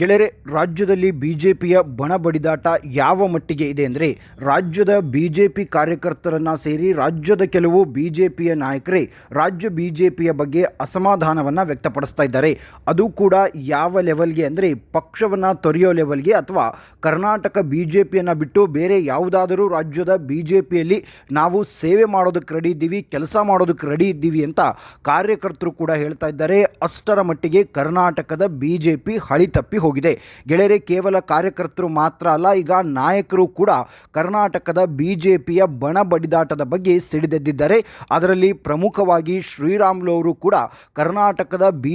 ಗೆಳೆಯರೆ ರಾಜ್ಯದಲ್ಲಿ ಬಿಜೆಪಿಯ ಬಣ ಬಡಿದಾಟ ಯಾವ ಮಟ್ಟಿಗೆ ಇದೆ ಅಂದರೆ ರಾಜ್ಯದ ಬಿಜೆಪಿ ಕಾರ್ಯಕರ್ತರನ್ನು ಸೇರಿ ರಾಜ್ಯದ ಕೆಲವು ಬಿಜೆಪಿಯ ನಾಯಕರೇ ರಾಜ್ಯ ಬಿಜೆಪಿಯ ಬಗ್ಗೆ ಅಸಮಾಧಾನವನ್ನು ವ್ಯಕ್ತಪಡಿಸ್ತಾ ಇದ್ದಾರೆ. ಅದು ಕೂಡ ಯಾವ ಲೆವೆಲ್ಗೆ ಅಂದರೆ ಪಕ್ಷವನ್ನು ತೊರೆಯೋ ಲೆವೆಲ್ಗೆ ಅಥವಾ ಕರ್ನಾಟಕ ಬಿಜೆಪಿಯನ್ನು ಬಿಟ್ಟು ಬೇರೆ ಯಾವುದಾದರೂ ರಾಜ್ಯದ ಬಿಜೆಪಿಯಲ್ಲಿ ನಾವು ಸೇವೆ ಮಾಡೋದಕ್ಕೆ ರೆಡಿ ಇದ್ದೀವಿ, ಕೆಲಸ ಮಾಡೋದಕ್ಕೆ ರೆಡಿ ಇದ್ದೀವಿ ಅಂತ ಕಾರ್ಯಕರ್ತರು ಕೂಡ ಹೇಳ್ತಾ ಇದ್ದಾರೆ. ಅಷ್ಟರ ಮಟ್ಟಿಗೆ ಕರ್ನಾಟಕದ ಬಿಜೆಪಿ ಜೆ ಪಿ ಹಳಿ ತಪ್ಪಿ ಹೋಗಿದೆ. ಗೆಳೆಯರೆ, ಕೇವಲ ಕಾರ್ಯಕರ್ತರು ಮಾತ್ರ ಅಲ್ಲ, ಈಗ ನಾಯಕರು ಕೂಡ ಕರ್ನಾಟಕದ ಬಿ ಜೆ ಬಣ ಬಡಿದಾಟದ ಬಗ್ಗೆ ಸಿಡಿದೆದ್ದಿದ್ದಾರೆ. ಅದರಲ್ಲಿ ಪ್ರಮುಖವಾಗಿ ಶ್ರೀರಾಮುಲು ಅವರು ಕೂಡ ಕರ್ನಾಟಕದ ಬಿ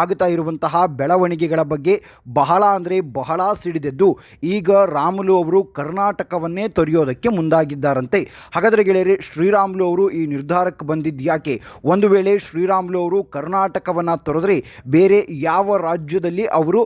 ಆಗ್ತಾ ಇರುವಂತಹ ಬೆಳವಣಿಗೆಗಳ ಬಗ್ಗೆ ಬಹಳ ಅಂದರೆ ಬಹಳ ಸಿಡಿದೆದ್ದು, ಈಗ ರಾಮುಲು ಅವರು ಕರ್ನಾಟಕವನ್ನೇ ತೊರೆಯೋದಕ್ಕೆ ಮುಂದಾಗಿದ್ದಾರಂತೆ. ಹಾಗಾದರೆ ಗೆಳೆಯರೆ, ಶ್ರೀರಾಮುಲು ಅವರು ಈ ನಿರ್ಧಾರಕ್ಕೆ ಬಂದಿದ್ದು ಯಾಕೆ? ಒಂದು ವೇಳೆ ಶ್ರೀರಾಮುಲು ಅವರು ಕರ್ನಾಟಕವನ್ನು ತೊರೆದ್ರೆ ಬೇರೆ ಯಾವ ರಾಜ್ಯದಲ್ಲಿ ಅವರು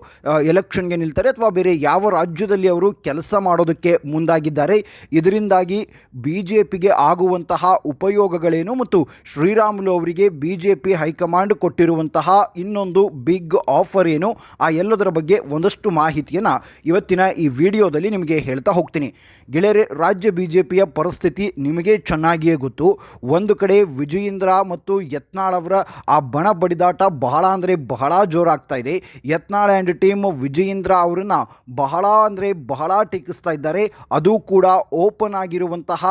ಎಲೆಕ್ಷನ್ಗೆ ನಿಲ್ತಾರೆ ಅಥವಾ ಬೇರೆ ಯಾವ ರಾಜ್ಯದಲ್ಲಿ ಅವರು ಕೆಲಸ ಮಾಡೋದಕ್ಕೆ ಮುಂದಾಗಿದ್ದಾರೆ. ಇದರಿಂದಾಗಿ ಬಿ ಜೆ ಪಿಗೆ ಆಗುವಂತಹ ಉಪಯೋಗಗಳೇನು ಮತ್ತು ಶ್ರೀರಾಮುಲು ಅವರಿಗೆ ಬಿ ಜೆ ಪಿ ಹೈಕಮಾಂಡ್ ಕೊಟ್ಟಿರುವಂತಹ ಇನ್ನೊಂದು ಬಿಗ್ ಆಫರ್ ಏನು? ಆ ಎಲ್ಲದರ ಬಗ್ಗೆ ಒಂದಷ್ಟು ಮಾಹಿತಿಯನ್ನು ಇವತ್ತಿನ ಈ ವಿಡಿಯೋದಲ್ಲಿ ನಿಮಗೆ ಹೇಳ್ತಾ ಹೋಗ್ತೀನಿ. ಗೆಳೆಯರೆ, ರಾಜ್ಯ ಬಿ ಜೆ ಪಿಯ ಪರಿಸ್ಥಿತಿ ನಿಮಗೆ ಚೆನ್ನಾಗಿಯೇ ಗೊತ್ತು. ಒಂದು ಕಡೆ ವಿಜಯೇಂದ್ರ ಮತ್ತು ಯತ್ನಾಳ್ ಅವರ ಆ ಬಣ ಬಡಿದಾಟ ಬಹಳ ಅಂದರೆ ಬಹಳ ಜೋರಾಗ್ತಾ ಇದೆ. ಯತ್ನಾಳ್ ಆ್ಯಂಡ್ ಟೀಮ್ ವಿಜಯೇಂದ್ರ ಅವರನ್ನು ಬಹಳ ಅಂದರೆ ಬಹಳ ಟೀಕಿಸ್ತಾ ಇದ್ದಾರೆ. ಅದು ಕೂಡ ಓಪನ್ ಆಗಿರುವಂತಹ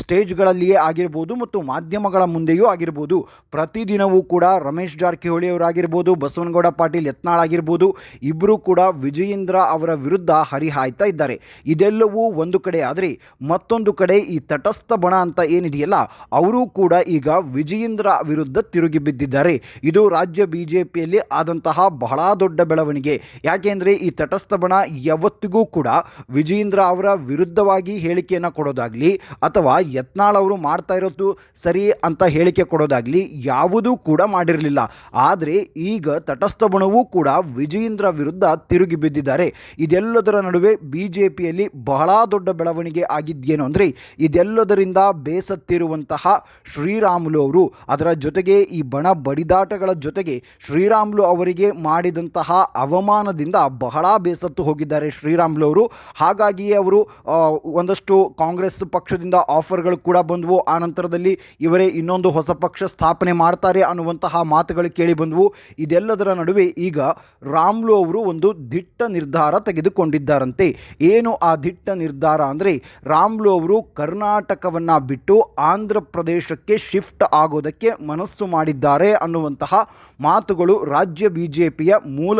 ಸ್ಟೇಜ್ಗಳಲ್ಲಿಯೇ ಆಗಿರ್ಬೋದು ಮತ್ತು ಮಾಧ್ಯಮಗಳ ಮುಂದೆಯೂ ಆಗಿರ್ಬೋದು. ಪ್ರತಿದಿನವೂ ಕೂಡ ರಮೇಶ್ ಜಾರಕಿಹೊಳಿ ಅವರಾಗಿರ್ಬೋದು, ಬಸವನಗೌಡ ಪಾಟೀಲ್ ಯತ್ನಾಳ್ ಆಗಿರ್ಬೋದು ಇಬ್ಬರೂ ಕೂಡ ವಿಜಯೇಂದ್ರ ಅವರ ವಿರುದ್ಧ ಹರಿಹಾಯ್ತಾ ಇದ್ದಾರೆ. ಇದೆಲ್ಲವೂ ಒಂದು ಕಡೆ ಆದರೆ ಮತ್ತೊಂದು ಕಡೆ ಈ ತಟಸ್ಥ ಬಣ ಅಂತ ಏನಿದೆಯಲ್ಲ, ಅವರು ಕೂಡ ಈಗ ವಿಜಯೇಂದ್ರ ವಿರುದ್ಧ ತಿರುಗಿ ಬಿದ್ದಿದ್ದಾರೆ. ಇದು ರಾಜ್ಯ ಬಿಜೆಪಿಯಲ್ಲಿ ಆದಂತಹ ಬಹಳ ದೊಡ್ಡ ಬೆಳವಣಿಗೆ. ಯಾಕೆಂದರೆ ಈ ತಟಸ್ಥ ಬಣ ಯಾವತ್ತಿಗೂ ಕೂಡ ವಿಜಯೇಂದ್ರ ಅವರ ವಿರುದ್ಧವಾಗಿ ಹೇಳಿಕೆಯನ್ನು ಕೊಡೋದಾಗಲಿ ಅಥವಾ ಯತ್ನಾಳ್ ಅವರು ಮಾಡ್ತಾ ಇರೋದು ಸರಿ ಅಂತ ಹೇಳಿಕೆ ಕೊಡೋದಾಗಲಿ ಯಾವುದೂ ಕೂಡ ಮಾಡಿರಲಿಲ್ಲ. ಆದರೆ ಈಗ ತಟಸ್ಥ ಬಣವೂ ಕೂಡ ವಿಜಯೇಂದ್ರ ವಿರುದ್ಧ ತಿರುಗಿ ಬಿದ್ದಿದ್ದಾರೆ. ಇದೆಲ್ಲದರ ನಡುವೆ ಬಿ ಜೆ ಬಹಳ ದೊಡ್ಡ ಬೆಳವಣಿಗೆ ಆಗಿದ್ದೇನು ಅಂದರೆ ಇದೆಲ್ಲದರಿಂದ ಬೇಸತ್ತಿರುವಂತಹ ಶ್ರೀರಾಮುಲು ಅವರು. ಅದರ ಜೊತೆಗೆ ಈ ಬಣ ಬಡಿದಾಟಗಳ ಜೊತೆಗೆ ಶ್ರೀರಾಮುಲು ಅವರಿಗೆ ಮಾಡಿದಂತಹ ಅವಮಾನದಿಂದ ಬಹಳ ಬೇಸತ್ತು ಹೋಗಿದ್ದಾರೆ ಶ್ರೀರಾಮುಲು ಅವರು ಹಾಗಾಗಿಯೇ ಅವರು ಒಂದಷ್ಟು ಕಾಂಗ್ರೆಸ್ ಪಕ್ಷದಿಂದ ಆಫರ್ಗಳು ಕೂಡ ಬಂದವು. ಆ ನಂತರದಲ್ಲಿ ಇವರೇ ಇನ್ನೊಂದು ಹೊಸ ಪಕ್ಷ ಸ್ಥಾಪನೆ ಮಾಡ್ತಾರೆ ಅನ್ನುವಂತಹ ಮಾತುಗಳು ಕೇಳಿ ಬಂದವು. ಇದೆಲ್ಲದರ ನಡುವೆ ಈಗ ರಾಮ್ಲು ಅವರು ಒಂದು ದಿಟ್ಟ ನಿರ್ಧಾರ ತೆಗೆದುಕೊಂಡಿದ್ದಾರಂತೆ. ಏನು ಆ ದಿಟ್ಟ ನಿರ್ಧಾರ ಅಂದರೆ, ರಾಮ್ಲು ಅವರು ಕರ್ನಾಟಕವನ್ನು ಬಿಟ್ಟು ಆಂಧ್ರ ಪ್ರದೇಶಕ್ಕೆ ಶಿಫ್ಟ್ ಆಗೋದಕ್ಕೆ ಮನಸ್ಸು ಮಾಡಿದ್ದಾರೆ ಅನ್ನುವಂತಹ ಮಾತುಗಳು ರಾಜ್ಯ ಬಿ ಜೆ ಪಿಯ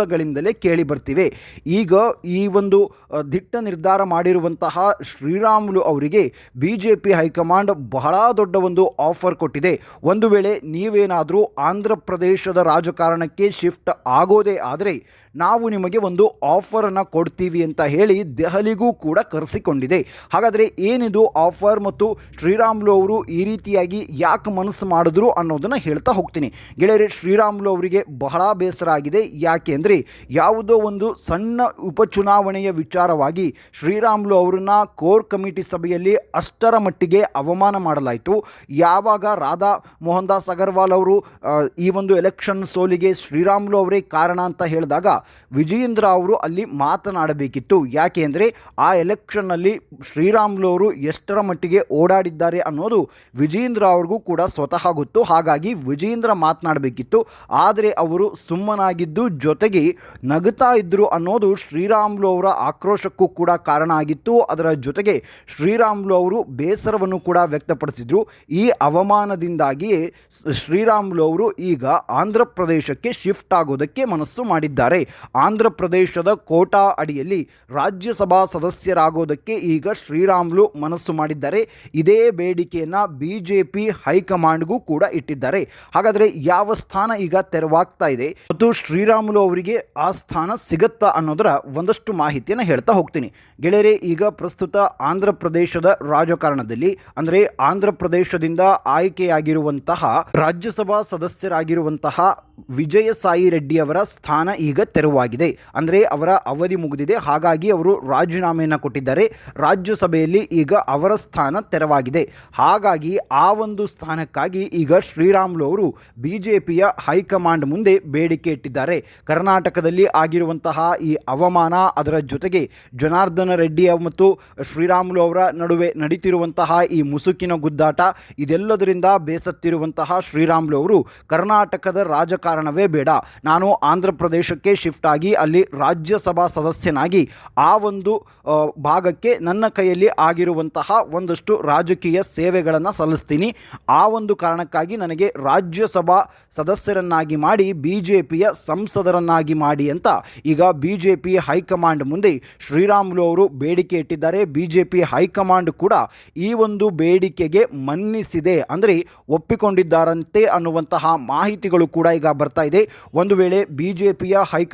ಮೂಲಗಳಿಂದಲೇ ಕೇಳಿ ಬರ್ತಿವೆ ಈಗ ಈ ಒಂದು ದಿಟ್ಟ ನಿರ್ಧಾರ ಮಾಡಿರುವಂತಹ ಶ್ರೀರಾಮುಲು ಅವರಿಗೆ ಬಿ ಜೆ ಪಿ ಹೈಕಮಾಂಡ್ ಬಹಳ ದೊಡ್ಡ ಒಂದು ಆಫರ್ ಕೊಟ್ಟಿದೆ. ಒಂದು ವೇಳೆ ನೀವೇನಾದರೂ ಆಂಧ್ರ ಪ್ರದೇಶದ ರಾಜಕಾರಣಕ್ಕೆ ಶಿಫ್ಟ್ ಆಗೋದೇ ಆದರೆ ನಾವು ನಿಮಗೆ ಒಂದು ಆಫರನ್ನು ಕೊಡ್ತೀವಿ ಅಂತ ಹೇಳಿ ದೆಹಲಿಗೂ ಕೂಡ ಕರೆಸಿಕೊಂಡಿದೆ. ಹಾಗಾದರೆ ಏನಿದು ಆಫರ್ ಮತ್ತು ಶ್ರೀರಾಮ್ಲು ಅವರು ಈ ರೀತಿಯಾಗಿ ಯಾಕೆ ಮನಸ್ಸು ಮಾಡಿದ್ರು ಅನ್ನೋದನ್ನು ಹೇಳ್ತಾ ಹೋಗ್ತೀನಿ. ಗೆಳೆಯರೆ ಶ್ರೀರಾಮ್ಲು ಅವರಿಗೆ ಬಹಳ ಬೇಸರ ಆಗಿದೆ. ಯಾಕೆ ಅಂದರೆ ಯಾವುದೋ ಒಂದು ಸಣ್ಣ ಉಪಚುನಾವಣೆಯ ವಿಚಾರವಾಗಿ ಶ್ರೀರಾಮ್ಲು ಅವರನ್ನ ಕೋರ್ ಕಮಿಟಿ ಸಭೆಯಲ್ಲಿ ಅಷ್ಟರ ಮಟ್ಟಿಗೆ ಅವಮಾನ ಮಾಡಲಾಯಿತು. ಯಾವಾಗ ರಾಧಾ ಮೋಹನ್ ದಾಸ್ ಅಗರ್ವಾಲ್ ಅವರು ಈ ಒಂದು ಎಲೆಕ್ಷನ್ ಸೋಲಿಗೆ ಶ್ರೀರಾಮ್ಲು ಅವರೇ ಕಾರಣ ಅಂತ ಹೇಳಿದಾಗ ವಿಜಯೇಂದ್ರ ಅವರು ಅಲ್ಲಿ ಮಾತನಾಡಬೇಕಿತ್ತು. ಯಾಕೆ ಅಂದರೆ ಆ ಎಲೆಕ್ಷನ್ನಲ್ಲಿ ಶ್ರೀರಾಮುಲು ಅವರು ಎಷ್ಟರ ಮಟ್ಟಿಗೆ ಓಡಾಡಿದ್ದಾರೆ ಅನ್ನೋದು ವಿಜಯೇಂದ್ರ ಅವ್ರಿಗೂ ಕೂಡ ಸ್ವತಃ ಗೊತ್ತು. ಹಾಗಾಗಿ ವಿಜಯೇಂದ್ರ ಮಾತನಾಡಬೇಕಿತ್ತು. ಆದರೆ ಅವರು ಸುಮ್ಮನಾಗಿದ್ದು ಜೊತೆಗೆ ನಗುತ್ತಾ ಇದ್ದರು ಅನ್ನೋದು ಶ್ರೀರಾಮ್ಲು ಅವರ ಆಕ್ರೋಶಕ್ಕೂ ಕೂಡ ಕಾರಣ ಆಗಿತ್ತು. ಅದರ ಜೊತೆಗೆ ಶ್ರೀರಾಮ್ಲು ಅವರು ಬೇಸರವನ್ನು ಕೂಡ ವ್ಯಕ್ತಪಡಿಸಿದರು. ಈ ಅವಮಾನದಿಂದಾಗಿಯೇ ಶ್ರೀರಾಮುಲು ಅವರು ಈಗ ಆಂಧ್ರ ಪ್ರದೇಶಕ್ಕೆ ಶಿಫ್ಟ್ ಆಗೋದಕ್ಕೆ ಮನಸ್ಸು ಮಾಡಿದ್ದಾರೆ. ಆಂಧ್ರ ಪ್ರದೇಶದ ಕೋಟಾ ಅಡಿಯಲ್ಲಿ ರಾಜ್ಯಸಭಾ ಸದಸ್ಯರಾಗೋದಕ್ಕೆ ಈಗ ಶ್ರೀರಾಮುಲು ಮನಸ್ಸು ಮಾಡಿದ್ದಾರೆ. ಇದೇ ಬೇಡಿಕೆಯನ್ನು ಬಿ ಜೆ ಪಿ ಹೈಕಮಾಂಡ್ಗೂ ಕೂಡ ಇಟ್ಟಿದ್ದಾರೆ. ಹಾಗಾದರೆ ಯಾವ ಸ್ಥಾನ ಈಗ ತೆರವಾಗ್ತಾ ಇದೆ? ಮತ್ತು ಶ್ರೀರಾಮುಲು ಅವರಿಗೆ ಆ ಸ್ಥಾನ ಸಿಗುತ್ತಾ ಅನ್ನೋದರ ಒಂದಷ್ಟು ಮಾಹಿತಿಯನ್ನು ಹೇಳ್ತಾ ಹೋಗ್ತೀನಿ. ಗೆಳೆಯರೆ, ಈಗ ಪ್ರಸ್ತುತ ಆಂಧ್ರ ಪ್ರದೇಶದ ರಾಜಕಾರಣದಲ್ಲಿ, ಅಂದರೆ ಆಂಧ್ರ ಪ್ರದೇಶದಿಂದ ಆಯ್ಕೆಯಾಗಿರುವಂತಹ ರಾಜ್ಯಸಭಾ ಸದಸ್ಯರಾಗಿರುವಂತಹ ವಿಜಯ ಸಾಯಿ ರೆಡ್ಡಿ ಅವರ ಸ್ಥಾನ ಈಗ ತೆರವಾಗಿದೆ ತೆರವಾಗಿದೆ. ಅಂದರೆ ಅವರ ಅವಧಿ ಮುಗಿದಿದೆ. ಹಾಗಾಗಿ ಅವರು ರಾಜೀನಾಮೆಯನ್ನು ಕೊಟ್ಟಿದ್ದಾರೆ. ರಾಜ್ಯಸಭೆಯಲ್ಲಿ ಈಗ ಅವರ ಸ್ಥಾನ ತೆರವಾಗಿದೆ. ಹಾಗಾಗಿ ಆ ಒಂದು ಸ್ಥಾನಕ್ಕಾಗಿ ಈಗ ಶ್ರೀರಾಮುಲು ಅವರು ಬಿ ಜೆ ಪಿಯ ಹೈಕಮಾಂಡ್ ಮುಂದೆ ಬೇಡಿಕೆ ಇಟ್ಟಿದ್ದಾರೆ. ಕರ್ನಾಟಕದಲ್ಲಿ ಆಗಿರುವಂತಹ ಈ ಅವಮಾನ ಅದರ ಜೊತೆಗೆ ಜನಾರ್ದನ ರೆಡ್ಡಿ ಮತ್ತು ಶ್ರೀರಾಮುಲು ಅವರ ನಡುವೆ ನಡೀತಿರುವಂತಹ ಈ ಮುಸುಕಿನ ಗುದ್ದಾಟ, ಇದೆಲ್ಲದರಿಂದ ಬೇಸತ್ತಿರುವಂತಹ ಶ್ರೀರಾಮುಲು ಅವರು ಕರ್ನಾಟಕದ ರಾಜಕಾರಣವೇ ಬೇಡ. ನಾನು ಆಂಧ್ರ ಪ್ರದೇಶಕ್ಕೆ ಶಿಫ್ಟ್ ಆಗಿ ಅಲ್ಲಿ ರಾಜ್ಯಸಭಾ ಸದಸ್ಯನಾಗಿ ಆ ಒಂದು ಭಾಗಕ್ಕೆ ನನ್ನ ಕೈಯಲ್ಲಿ ಆಗಿರುವಂತಹ ಒಂದಷ್ಟು ರಾಜಕೀಯ ಸೇವೆಗಳನ್ನು ಸಲ್ಲಿಸ್ತೀನಿ. ಆ ಒಂದು ಕಾರಣಕ್ಕಾಗಿ ನನಗೆ ರಾಜ್ಯಸಭಾ ಸದಸ್ಯರನ್ನಾಗಿ ಮಾಡಿ ಬಿ ಜೆ ಪಿಯ ಸಂಸದರನ್ನಾಗಿ ಮಾಡಿ ಅಂತ ಈಗ ಬಿ ಜೆ ಪಿ ಹೈಕಮಾಂಡ್ ಮುಂದೆ ಶ್ರೀರಾಮುಲು ಅವರು ಬೇಡಿಕೆ ಇಟ್ಟಿದ್ದಾರೆ. ಬಿ ಜೆ ಪಿ ಹೈಕಮಾಂಡ್ ಕೂಡ ಈ ಒಂದು ಬೇಡಿಕೆಗೆ ಮನ್ನಿಸಿದೆ ಅಂದರೆ ಒಪ್ಪಿಕೊಂಡಿದ್ದಾರಂತೆ ಅನ್ನುವಂತಹ ಮಾಹಿತಿಗಳು ಕೂಡ ಈಗ ಬರ್ತಾ ಇದೆ. ಒಂದು ವೇಳೆ ಬಿ ಜೆ ಪಿಯ ಹೈಕಮಾಂಡ್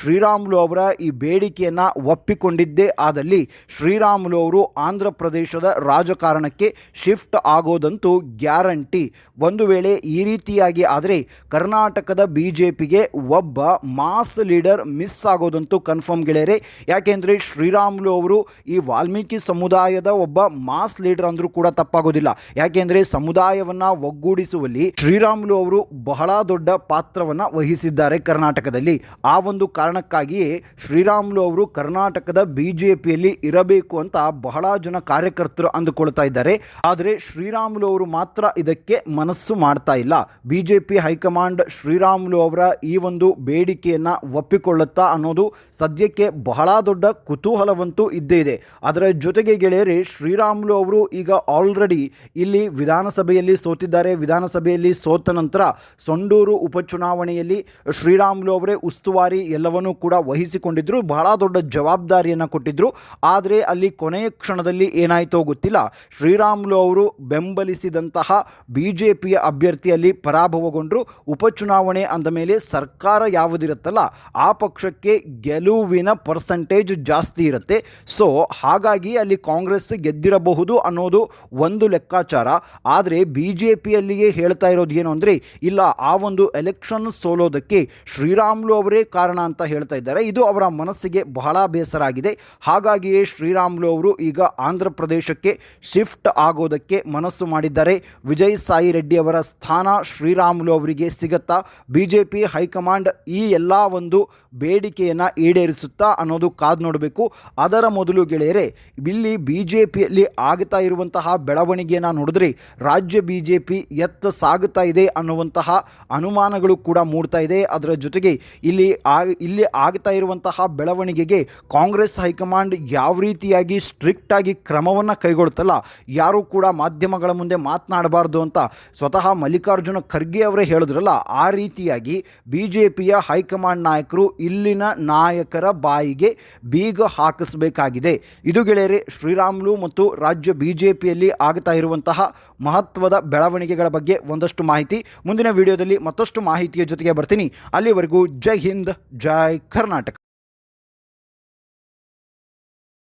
ಶ್ರೀರಾಮುಲು ಅವರ ಈ ಬೇಡಿಕೆಯನ್ನು ಒಪ್ಪಿಕೊಂಡಿದ್ದೇ ಆದಲ್ಲಿ ಶ್ರೀರಾಮುಲು ಅವರು ಆಂಧ್ರ ಪ್ರದೇಶದ ರಾಜಕಾರಣಕ್ಕೆ ಶಿಫ್ಟ್ ಆಗೋದಂತೂ ಗ್ಯಾರಂಟಿ. ಒಂದು ವೇಳೆ ಈ ರೀತಿಯಾಗಿ ಆದರೆ ಕರ್ನಾಟಕದ ಬಿ ಜೆ ಒಬ್ಬ ಮಾಸ್ ಲೀಡರ್ ಮಿಸ್ ಆಗೋದಂತೂ ಕನ್ಫರ್ಮ್ ಗೆಳೆಯರೆ. ಯಾಕೆಂದರೆ ಶ್ರೀರಾಮುಲು ಅವರು ಈ ವಾಲ್ಮೀಕಿ ಸಮುದಾಯದ ಒಬ್ಬ ಮಾಸ್ ಲೀಡರ್ ಅಂದರೂ ಕೂಡ ತಪ್ಪಾಗೋದಿಲ್ಲ. ಯಾಕೆಂದರೆ ಸಮುದಾಯವನ್ನು ಒಗ್ಗೂಡಿಸುವಲ್ಲಿ ಶ್ರೀರಾಮುಲು ಅವರು ಬಹಳ ದೊಡ್ಡ ಪಾತ್ರವನ್ನು ವಹಿಸಿದ್ದಾರೆ ಕರ್ನಾಟಕದಲ್ಲಿ. ಆ ಒಂದು ಕಾರಣಕ್ಕಾಗಿಯೇ ಶ್ರೀರಾಮುಲು ಅವರು ಕರ್ನಾಟಕದ ಬಿ ಜೆ ಪಿಯಲ್ಲಿ ಇರಬೇಕು ಅಂತ ಬಹಳ ಜನ ಕಾರ್ಯಕರ್ತರು ಅಂದುಕೊಳ್ತಾ ಇದ್ದಾರೆ. ಆದರೆ ಶ್ರೀರಾಮುಲು ಅವರು ಮಾತ್ರ ಇದಕ್ಕೆ ಮನಸ್ಸು ಮಾಡ್ತಾ ಇಲ್ಲ. B J P high command Sriramulu ಅವರ ಈ ಒಂದು ಬೇಡಿಕೆಯನ್ನು ಒಪ್ಪಿಕೊಳ್ಳುತ್ತಾ ಅನ್ನೋದು ಸದ್ಯಕ್ಕೆ ಬಹಳ ದೊಡ್ಡ ಕುತೂಹಲವಂತೂ ಇದ್ದೇ ಇದೆ. ಅದರ ಜೊತೆಗೆ ಗೆಳೆಯರೆ, ಶ್ರೀರಾಮುಲು ಅವರು ಈಗ ಆಲ್ರೆಡಿ ಇಲ್ಲಿ ವಿಧಾನಸಭೆಯಲ್ಲಿ ಸೋತಿದ್ದಾರೆ. ವಿಧಾನಸಭೆಯಲ್ಲಿ ಸೋತ ನಂತರ ಸೊಂಡೂರು ಉಪಚುನಾವಣೆಯಲ್ಲಿ ಶ್ರೀರಾಮುಲು ಅವರೇ ಉಸ್ತುವಾರಿ ಎಲ್ಲವನ್ನೂ ಕೂಡ ವಹಿಸಿಕೊಂಡಿದ್ದರು ಬಹಳ ದೊಡ್ಡ ಜವಾಬ್ದಾರಿಯನ್ನು ಕೊಟ್ಟಿದ್ರು. ಆದರೆ ಅಲ್ಲಿ ಕೊನೆಯ ಕ್ಷಣದಲ್ಲಿ ಏನಾಯಿತೋ ಗೊತ್ತಿಲ್ಲ. ಶ್ರೀರಾಮುಲು ಅವರು ಬೆಂಬಲಿಸಿದಂತಹ ಬಿ ಜೆ ಪಿಯ ಅಭ್ಯರ್ಥಿಯಲ್ಲಿ ಪರಾಭವಗೊಂಡರು. ಉಪಚುನಾವಣೆ ಅಂದ ಮೇಲೆ ಸರ್ಕಾರ ಯಾವುದಿರುತ್ತಲ್ಲ, ಆ ಪಕ್ಷಕ್ಕೆ ಗೆಲುವಿನ ಪರ್ಸೆಂಟೇಜ್ ಜಾಸ್ತಿ ಇರುತ್ತೆ. ಸೊ, ಹಾಗಾಗಿ ಅಲ್ಲಿ ಕಾಂಗ್ರೆಸ್ ಗೆದ್ದಿರಬಹುದು ಅನ್ನೋದು ಒಂದು ಲೆಕ್ಕಾಚಾರ. ಆದರೆ ಬಿ ಜೆ ಪಿಯಲ್ಲಿಯೇ ಹೇಳ್ತಾ ಇರೋದು ಏನು ಅಂದರೆ, ಇಲ್ಲ, ಆ ಒಂದು ಎಲೆಕ್ಷನ್ ಸೋಲೋದಕ್ಕೆ ಶ್ರೀರಾಮುಲು ಅವರೇ ಕಾರಣ ಅಂತ ಹೇಳ್ತಾ ಇದ್ದಾರೆ. ಇದು ಅವರ ಮನಸ್ಸಿಗೆ ಬಹಳ ಬೇಸರ ಆಗಿದೆ ಹಾಗಾಗಿಯೇ ಶ್ರೀರಾಮುಲು ಅವರು ಈಗ ಆಂಧ್ರ ಪ್ರದೇಶಕ್ಕೆ ಶಿಫ್ಟ್ ಆಗೋದಕ್ಕೆ ಮನಸ್ಸು ಮಾಡಿದ್ದಾರೆ. ವಿಜಯ್ ಸಾಯಿ ರೆಡ್ಡಿ ಅವರ ಸ್ಥಾನ ಶ್ರೀರಾಮುಲು ಅವರಿಗೆ ಸಿಗುತ್ತಾ ಬಿ ಜೆ ಪಿ ಹೈಕಮಾಂಡ್ ಈ ಎಲ್ಲ ಒಂದು ಬೇಡಿಕೆಯನ್ನು ಈಡೇರಿಸುತ್ತಾ ಅನ್ನೋದು ಕಾದು ನೋಡಬೇಕು. ಅದರ ಮೊದಲು ಗೆಳೆಯರೆ, ಇಲ್ಲಿ ಬಿ ಜೆ ಪಿಯಲ್ಲಿ ಆಗ್ತಾ ಇರುವಂತಹ ಬೆಳವಣಿಗೆಯನ್ನು ನೋಡಿದ್ರೆ ರಾಜ್ಯ ಬಿ ಜೆ ಪಿ ಎತ್ತ ಸಾಗುತ್ತಾ ಇದೆ ಅನ್ನುವಂತಹ ಅನುಮಾನಗಳು ಕೂಡ ಮೂಡ್ತಾ ಇದೆ. ಅದರ ಜೊತೆಗೆ ಇಲ್ಲಿ ಆ ಇಲ್ಲಿ ಆಗ್ತಾ ಇರುವಂತಹ ಬೆಳವಣಿಗೆಗೆ ಕಾಂಗ್ರೆಸ್ ಹೈಕಮಾಂಡ್ ಯಾವ ರೀತಿಯಾಗಿ ಸ್ಟ್ರಿಕ್ಟ್ ಆಗಿ ಕ್ರಮವನ್ನು ಕೈಗೊಳ್ತಲ್ಲ, ಯಾರೂ ಕೂಡ ಮಾಧ್ಯಮಗಳ ಮುಂದೆ ಮಾತನಾಡಬಾರ್ದು ಅಂತ ಸ್ವತಃ ಮಲ್ಲಿಕಾರ್ಜುನ ಖರ್ಗೆ ಅವರೇ ಹೇಳಿದ್ರಲ್ಲ, ಆ ರೀತಿಯಾಗಿ ಬಿ ಜೆ ಪಿಯ ಹೈಕಮಾಂಡ್ ನಾಯಕರು ಇಲ್ಲಿನ ನಾಯಕರ ಬಾಯಿಗೆ ಬೀಗ ಹಾಕಿಸಬೇಕಾಗಿದೆ. ಇದು ಗೆಳೆಯರೆ, ಶ್ರೀರಾಮುಲು ಮತ್ತು ರಾಜ್ಯ ಬಿ ಜೆ ಪಿಯಲ್ಲಿ ಆಗ್ತಾ ಇರುವಂತಹ ಮಹತ್ವದ ಬೆಳವಣಿಗೆಗಳ ಬಗ್ಗೆ ಒಂದಷ್ಟು ಮಾಹಿತಿ. ಮುಂದಿನ ವಿಡಿಯೋದಲ್ಲಿ ಮತ್ತಷ್ಟು ಮಾಹಿತಿಯ ಜೊತೆಗೆ ಬರ್ತೀನಿ. ಅಲ್ಲಿವರೆಗೂ ಜೈ ಹಿಂದ್, ಜೈ ಕರ್ನಾಟಕ.